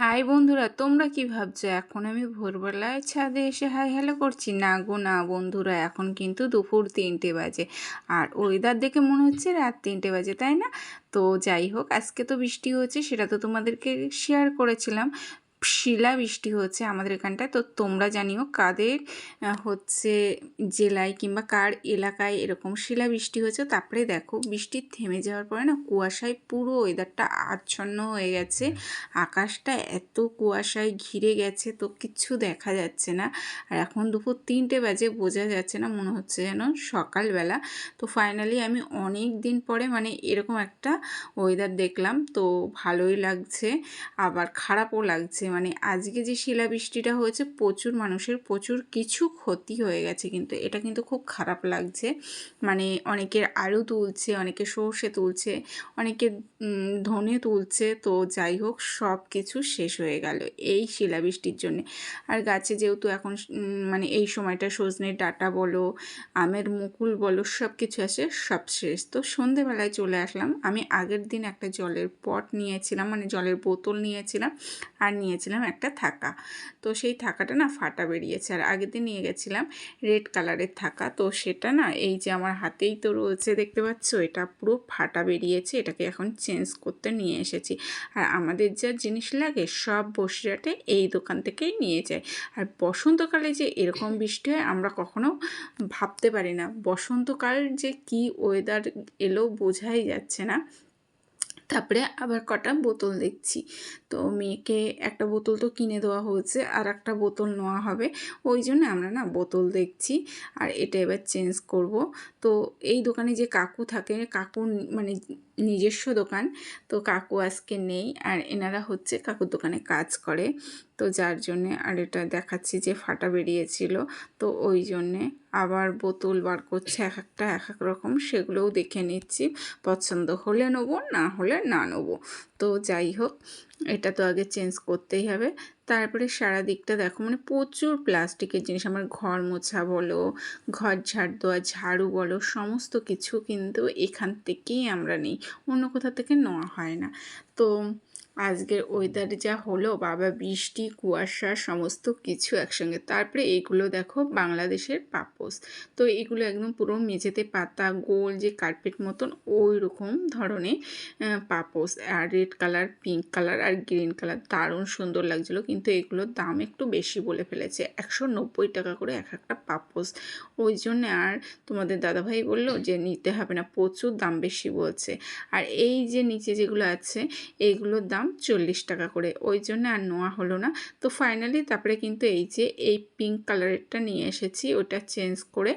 High বন্ধুরা, তোমরা কি ভাবছ? এখন আমি ভোরবেলায় ছাদে এসে হাই হ্যালো করছি? না গো, না বন্ধুরা, এখন কিন্তু দুপুর তিনটে বাজে। আর ওয়েদার দেখে মনে হচ্ছে রাত তিনটে বাজে, তাই না? তো যাই হোক, আজকে তো বৃষ্টি হচ্ছে সেটা তো তোমাদেরকে শেয়ার করেছিলাম। শিলা বৃষ্টি হচ্ছে আমাদের এখানটায়। তো তোমরা জানিও কাদের হচ্ছে জেলায় কিংবা কার এলাকায় এরকম শিলা বৃষ্টি হয়েছে। তারপরে দেখো, বৃষ্টি থেমে যাওয়ার পরে না কুয়াশায় পুরো ওয়েদারটা আচ্ছন্ন হয়ে গেছে। আকাশটা এত কুয়াশায় ঘিরে গেছে তো কিচ্ছু দেখা যাচ্ছে না। আর এখন দুপুর তিনটে বাজে, বোঝা যাচ্ছে না, মনে হচ্ছে যেন সকালবেলা। তো ফাইনালি আমি অনেক দিন পরে মানে এরকম একটা ওয়েদার দেখলাম। তো ভালোই লাগছে, আবার খারাপও লাগছে। মানে আজকে যে শিলাবৃষ্টিটা হয়েছে, প্রচুর মানুষের প্রচুর কিছু ক্ষতি হয়ে গেছে কিন্তু এটা কিন্তু খুব খারাপ লাগছে। মানে অনেকের আলু তুলছে, অনেকে সর্ষে তুলছে, অনেকে ধনে তুলছে, তো যাই হোক সব কিছু শেষ হয়ে গেল এই শিলাবৃষ্টির জন্যে। আর গাছে যেহেতু এখন মানে এই সময়টা সজনের ডাটা বলো, আমের মুকুল বলো সব কিছু আছে, সব শেষ। তো সন্ধেবেলায় চলে আসলাম। আমি আগের দিন একটা জলের পট নিয়েছিলাম মানে জলের বোতল নিয়েছিলাম আর নিয়েছিলাম একটা থাকা। তো সেই থাকাটা না ফাটা বেরিয়েছে। আর আগের দিন নিয়ে গেছিলাম রেড কালারের থাকা। তো সেটা না এই যে আমার হাতেই তো রয়েছে দেখতে পাচ্ছ, এটা পুরো ফাটা বেরিয়েছে। এটাকে এখন চেঞ্জ করতে নিয়ে এসেছি। আর আমাদের যা জিনিস লাগে সব বসিরহাটে এই দোকান থেকেই নিয়ে যায়। আর বসন্তকালে যে এরকম বৃষ্টি হয় আমরা কখনো ভাবতে পারি না। বসন্তকাল যে কি ওয়েদার এলো বোঝাই যাচ্ছে না। তারপরে আবার কটা বোতল দেখছি। তো মেয়েকে একটা বোতল তো কিনে দেওয়া হয়েছে, আর একটা বোতল নেওয়া হবে। ওই জন্য আমরা না বোতল দেখছি, আর এটা এবার চেঞ্জ করব। তো এই দোকানে যে কাকু থাকে, কাকুর মানে নিজস্ব দোকান, তো কাকু আজকে নেই, আর এনারা হচ্ছে কাকুর দোকানে কাজ করে। তো যার জন্যে আর এটা দেখাচ্ছি যে ফাটা বেরিয়েছিল। তো ওই জন্যে আবার বোতল বার করছে এক একটা, এক এক রকম। সেগুলোও দেখে নিচ্ছি। পছন্দ হলে নেব, না হলে না নেব। তো যাই হোক এটা তো আগে চেঞ্জ করতেই হবে। তারপরে সারা দিকটা দেখো মানে প্রচুর প্লাস্টিকের জিনিস, আমার ঘর মোছা বলো, ঘর ঝাড় দেওয়া, ঝাড়ু বলো, সমস্ত কিছু কিন্তু এখান থেকেই আমরা নিই, অন্য কোথা থেকে নেওয়া হয় না। তো আজকের ওয়েদার যা হলো, বাবা বৃষ্টি, কুয়াশা, সমস্ত কিছু একসঙ্গে। তারপরে এইগুলো দেখো, বাংলাদেশের পাপোস তো এগুলো একদম পুরো মেঝেতে পাতা, গোল যে কার্পেট মতন ওই রকম ধরনের পাপোস আর রেড কালার পিঙ্ক কালার আর গ্রিন কালার দারুণ সুন্দর লাগছিল, কিন্তু এগুলোর দাম একটু বেশি বলে ফেলেছে, একশো নব্বই টাকা করে এক একটা পাপোস ওই জন্য আর তোমাদের দাদাভাই বলল যে নিতে হবে না, প্রচুর দাম বেশি বলছে। আর এই যে নিচে যেগুলো আছে এইগুলোর দাম চল্লিশ টাকা করে, ওই জন্য আর নেওয়া হলো না। তো ফাইনালি তারপরে কিন্তু এই যে, এই পিঙ্ক কালারেরটা নিয়ে এসেছি, ওটা চেঞ্জ করে